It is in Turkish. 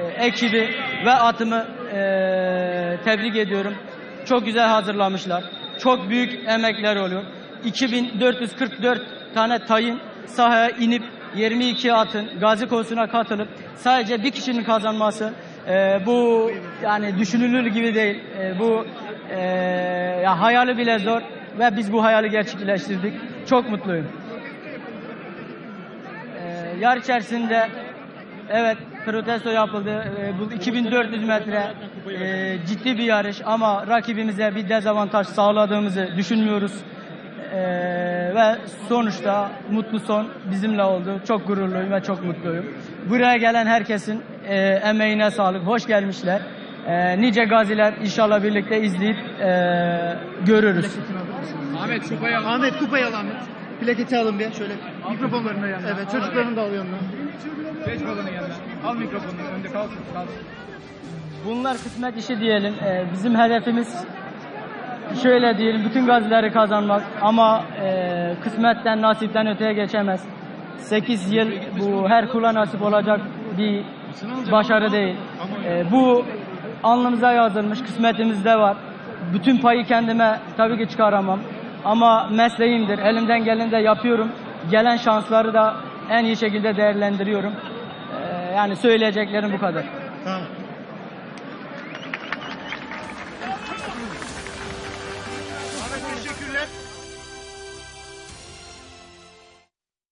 e, ekibi ve atımı e, tebrik ediyorum. Çok güzel hazırlamışlar. Çok büyük emekler oluyor. 2444 tane tayin sahaya inip 22 atın gazi konusuna katılıp sadece bir kişinin kazanması e, bu yani düşünülür gibi değil. E, bu e, ya hayali bile zor ve biz bu hayali gerçekleştirdik. Çok mutluyum. E, yar içerisinde evet protesto yapıldı. E, bu 2400 metre e, ciddi bir yarış ama rakibimize bir dezavantaj sağladığımızı düşünmüyoruz. E, ve sonuçta mutlu son bizimle oldu. Çok gururluyum ve çok mutluyum. Buraya gelen herkesin e, emeğine sağlık. Hoş gelmişler. E, nice gaziler inşallah birlikte izleyip e, görürüz. Ahmet kupayı al. Ahmet kupayı al Ahmet. Plaketi alın bir şöyle. Mikrofonlarını yanına. Evet çocuklarını da al yanına. Geç balonu yanına. Al mikrofonunu önde kalsın kalsın. Bunlar kısmet işi diyelim. Ee, bizim hedefimiz şöyle diyelim bütün gazileri kazanmak ama e, kısmetten nasipten öteye geçemez. 8 yıl bu her kula nasip olacak bir başarı değil. Ee, bu alnımıza yazılmış kısmetimizde var. Bütün payı kendime tabii ki çıkaramam. Ama mesleğimdir. Elimden geleni de yapıyorum. Gelen şansları da en iyi şekilde değerlendiriyorum. Ee, yani söyleyeceklerim bu kadar. Tamam. Teşekkürler.